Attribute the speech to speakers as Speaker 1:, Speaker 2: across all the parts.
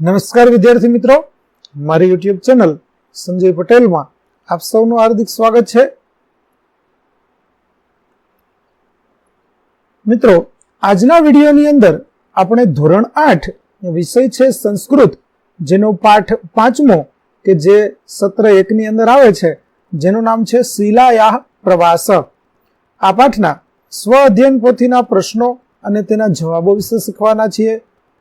Speaker 1: નમસ્કાર વિદ્યાર્થી મિત્રો. મારી યુટ્યુબ ચેનલ સંજય પટેલમાં આપ સૌનું હાર્દિક સ્વાગત છે. મિત્રો, આજના વિડીયોની અંદર આપણે ધોરણ આઠ વિષય છે સંસ્કૃત, જેનો પાઠ પાંચમો કે જે સત્ર એકની અંદર આવે છે, જેનું નામ છે શિલાયાહ પ્રવાસ. આ પાઠના સ્વ અધ્યયન પોથીના પ્રશ્નો અને તેના જવાબો વિશે શીખવાના છીએ.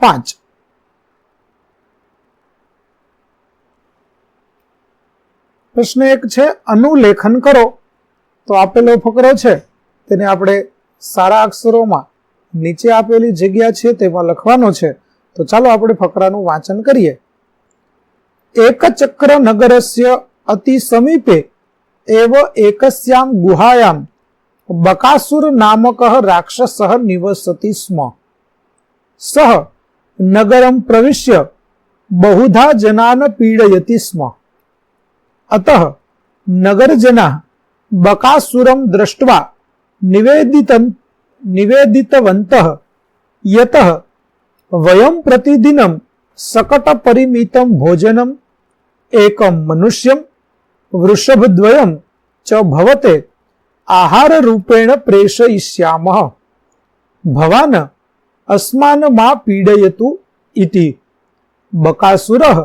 Speaker 1: પાંચ. પ્રશ્ન એક છે, અનુલેખન કરો. તો આપેલો ફકરો છે, તેને આપણે સારા અક્ષરોમાં નીચે આપેલી જગ્યા છે તેમાં લખવાનો છે. તો ચાલો આપણે ફકરાનું વાંચન કરીએ. એક ચક્ર નગરસ્ય અતિ સમીપે એવ એકસ્યામ ગુહાયામ. બકાસુર નામક રાક્ષસ નિવસતી સ્મ. સહ નગરમ પ્રવિશ્ય બહુધા જનાન પીડયતિ સ્મ. અતઃ નગરજના બકાસુરમ દ્રષ્ટવા નિવેદિત, નિવેદિતવંત યત વયમ પ્રતિદિનમ સકટ પરિમિતમ ભોજનમ એકમ મનુષ્યમ વૃષભદ્વયમ ચ ભવતે આહાર રૂપેણ પ્રેષયિષ્યામઃ. ભવાન અસ્માન મા પીડયતુ ઇતિ બકાસુરઃ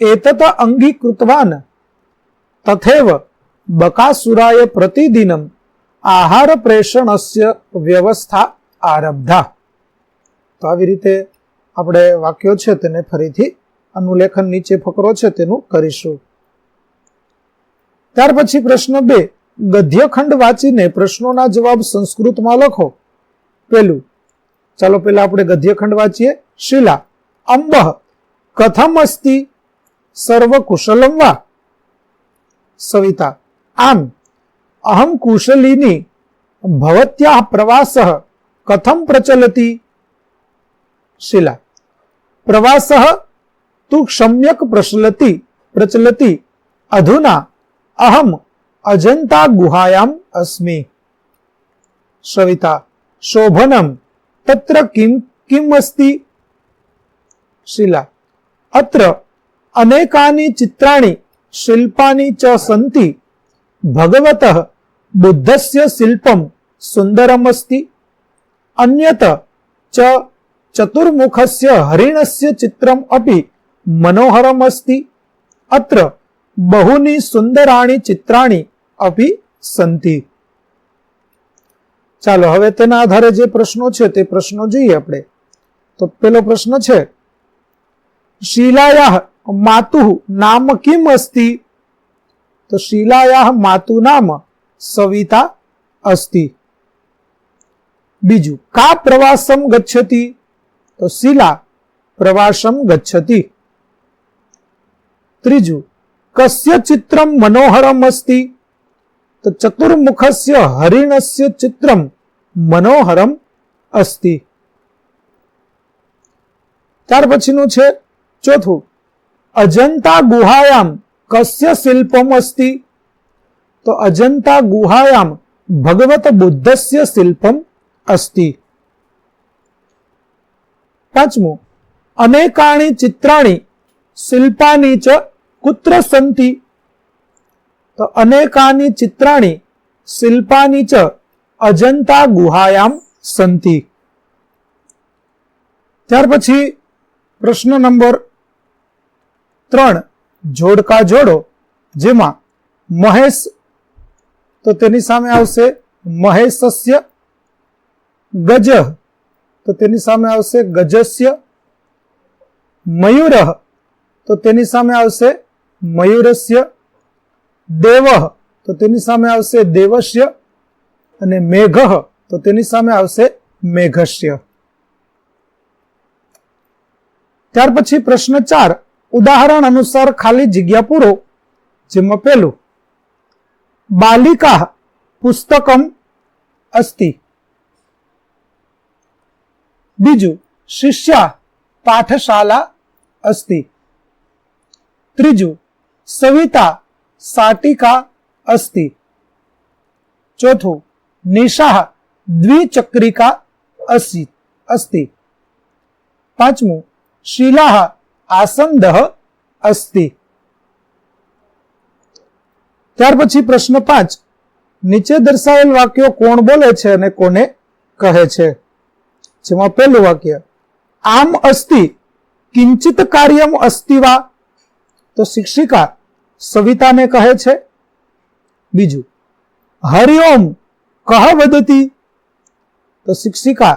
Speaker 1: એતત અંગીકૃતવાન તથેવ બકાસુરાય પ્રતિદિનમ આહાર પ્રેષણસ્ય વ્યવસ્થા આરબ્ધા તો આવી રીતે આપણે વાક્યો છે તેને ફરીથી અનુલેખન નીચે ફકરો છે તેનું કરીશું ત્યાર પછી પ્રશ્ન બે ગદ્યખંડ વાંચીને પ્રશ્નોના જવાબ સંસ્કૃતમાં લખો પેલું ચાલો પેલા આપણે ગદ્યખંડ વાંચીએ. શિલા, અંબ કથમ અસ્તિ સર્વ કુશલમ વા સવિતા આમ અહમ કુશલિની ભવત્યા પ્રવાસ, કથમ પ્રચલતી. શિલા, પ્રવાસ, તુ ક્ષમ્યક પ્રચલતી પ્રચલતી. અધુના, અહમ, અજંતા ગુહાયામ અસ્મી. સવિતા, શોભનમ તત્ર કિમ કિમ અસ્તિ શિલા અત્ર અનેકાની ચિત્રાણી શિલ્પાની ચ સંતિ ભગવત બુદ્ધસ્ય શિલ્પમ સુંદરમસ્તિ અન્યત ચ ચતુર્મુખસ્ય હરિણસ્ય ચિત્રમ અપી મનોહરમસ્તિ અત્ર બહુની સુંદરાણી ચિત્રાણી અપી સંતિ ચાલો, હવે તેના આધારે જે પ્રશ્નો છે તે પ્રશ્નો જોઈએ આપણે. તો પેલો પ્રશ્ન છે શિલાયા માતુ નામ કિમ અસ્તિ? તો શિલાયા માતુ નામ સવિતા અસ્તિ. બીજું, કા પ્રવાસમ ગચ્છતિ? તો શિલા પ્રવાસમ ગચ્છતિ. ત્રીજું, કસ્ય ચિત્રમ મનોહરમ અસ્તિ? તો ચતુર્મુખસ્ય હરિણસ્ય ચિત્રમ મનોહરમ અસ્તિ. ત્યાર પછીનું છે ચોથું, અજંતા ગુહાયામ કસ્ય શિલ્પમ અસ્તિ. તો અજંતા ગુહાયામ ભગવત બુદ્ધસ્ય શિલ્પમ અસ્તિ. પાંચમું, અનેકાણી ચિત્રાણી શિલ્પાની ચ કુત્ર સંતિ. તો અનેકાની ચિત્રાણી શિલ્પાની ચ અજંતા ગુહાયામ સંતિ ત્યાર પછી પ્રશ્ન નંબર ત્રણ, જોડકા જોડો, જેમાં મહેશ, તો તેની સામે આવશે મહેશસ્ય ગજ તો તેની સામે આવશે ગજસ્ય, મયુર, તો તેની સામે આવશે મયુરસ્ય, દેવ, તો તેની સામે આવશે દેવસ્ય અને મેઘ, તો તેની સામે આવશે મેઘસ્ય. ત્યાર પછી પ્રશ્ન ચાર, ઉદાહરણ અનુસાર ખાલી જગ્યા પૂરો, જેમાં પેલું બાલિકા પુસ્તકમ અસ્તિ. બીજું, શિષ્યા પાઠશાલા અસ્તિ. ત્રીજું, સવિતા સાટિકા અસ્તિ. ચોથું નિશાહ દ્વિચક્રિકા અસી, અસ્તિ. પાંચમું, શિલાહ આસંદહ અસ્તિ. ત્યાર પછી પ્રશ્ન પાંચ, નીચે દર્શાવેલ વાક્યો કોણ બોલે છે અને કોને કહે છે? જેમાં પહેલું વાક્ય, આમ અસ્તિ, કિંચિત કાર્યમ અસ્તિવા. તો શિક્ષિકા સવિતાને કહે છે. બીજું, હરિઓમ કહ વદતી? તો શિક્ષિકા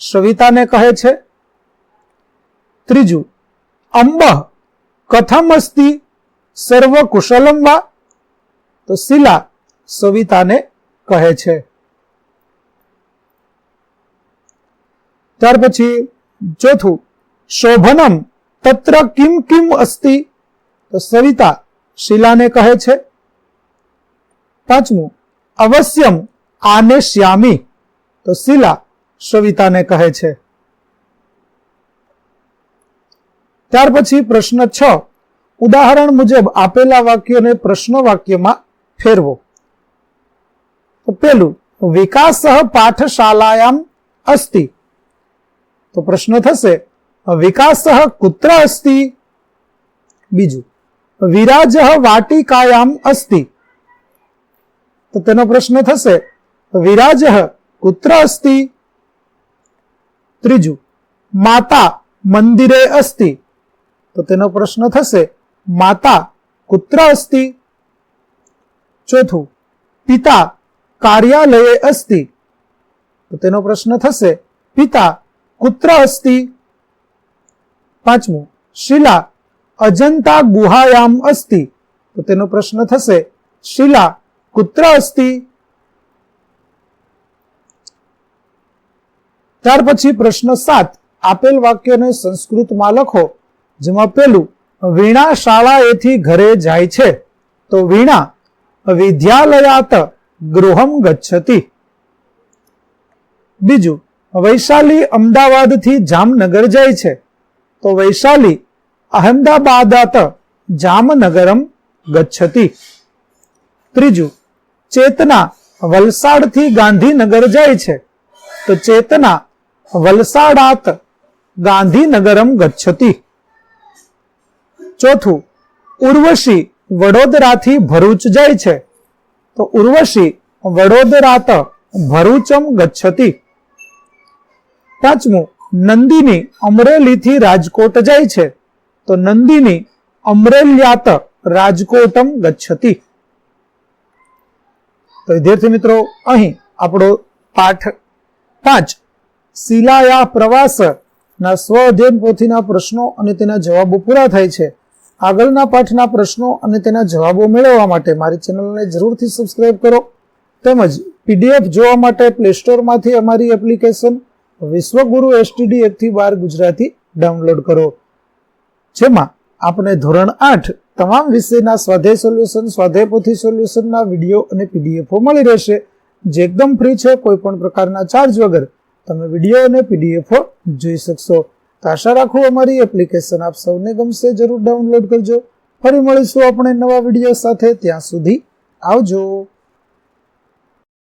Speaker 1: સવિતાને કહે છે, ત્રીજું, અંબ કથમ અસ્તી સર્વ કુશલંબા તો શિલા સવિતાને કહે છે. ત્યાર પછી ચોથું, શોભનમ તત્ર કિમ કિમ અસ્તિ? તો સવિતા શિલાને કહે છે. પાંચમું, અવશ્યમ આને શ્યામી તો શિલા સવિતાને કહે છે. ત્યાર પછી પ્રશ્ન છ. ઉદાહરણ મુજબ આપેલા વાક્યોને પ્રશ્ન વાક્યમાં ફેરવો. તો પેલું, વિકાસ પાઠશાલાયામ અસ્તિ. તો પ્રશ્ન થશે, વિકાસ કુત્ર અસ્તિ? બીજું, વિરાજ વાટિકાયામ અસ્તિ. તો તેનો પ્રશ્ન થશે વિરાજ કુત્ર અસ્તિ ત્રીજું, માતા મંદિરે અસ્તિ. તો તેનો પ્રશ્ન થશે, માતા કુત્ર અસ્તિ ચોથું, પિતા કાર્યાલયે અસ્તિ. તો તેનો પ્રશ્ન થશે, પિતા કુત્ર અસ્તિ પાંચમું, શિલા અજંતા ગુહાયામ અસ્તિ. તો તેનો પ્રશ્ન થશે, શિલા કુત્ર અસ્તિ ત્યાર પછી પ્રશ્ન સાત, આપેલ વાક્યને સંસ્કૃતમાં લખો, જેમાં પેલું વીણા શાળાએથી ઘરે જાય છે. તો વીણા, વિદ્યાલયાત ગૃહમ ગચ્છતી. બીજું, વૈશાલી અમદાવાદથી જામનગર જાય છે. તો વૈશાલી, અહમદાબાદાત જામનગરમ ગચ્છતી. ત્રીજું, ચેતના વલસાડથી ગાંધીનગર જાય છે. તો ચેતના વલસાડાત ગાંધીનગરમ ગચ્છતિ. ચોથું, ઉર્વશી વડોદરાથી ભરૂચ જાય છે. તો ઉર્વશી વડોદરાત ભરૂચમ ગચ્છતિ. પાંચમું, નંદિની અમરેલીથી રાજકોટ જાય છે. તો નંદિની અમરેલ્યાત રાજકોટમ ગચ્છતિ. તો વિદ્યાર્થી મિત્રો, અહીં આપણો પાઠ પાંચ. શિલાયા પ્રવાસ ના સ્વ અધ્યયન પોથીના પ્રશ્નો અને તેના જવાબો પૂરા થાય છે. આગળના પાઠના પ્રશ્નો અને તેના જવાબો મેળવવા માટે મારી ચેનલને જરૂરથી સબસ્ક્રાઇબ કરો. તેમજ પીડીએફ જોવા માટે પ્લે સ્ટોરમાંથી અમારી એપ્લિકેશન વિશ્વગુરુ એસટીડી એકથી બાર ગુજરાતી ડાઉનલોડ કરો. જેમાં આપણે ધોરણ આઠ તમામ વિષયના સ્વાધ્યાય સોલ્યુશન સ્વાધ્યાય પોથી સોલ્યુશનના વીડિયો અને પીડીએફો મળી રહેશે. જે એકદમ ફ્રી છે, કોઈ પણ પ્રકારના ચાર્જ વગર. તમે વીડિયો અને પીડીએફો જોઈ શકશો. તો આશા રાખું અમારી એપ્લિકેશન આપ સૌને ગમશે, જરૂર ડાઉનલોડ કરજો. ફરી મળીશું આપણે નવા વીડિયો સાથે. ત્યાં સુધી આવજો.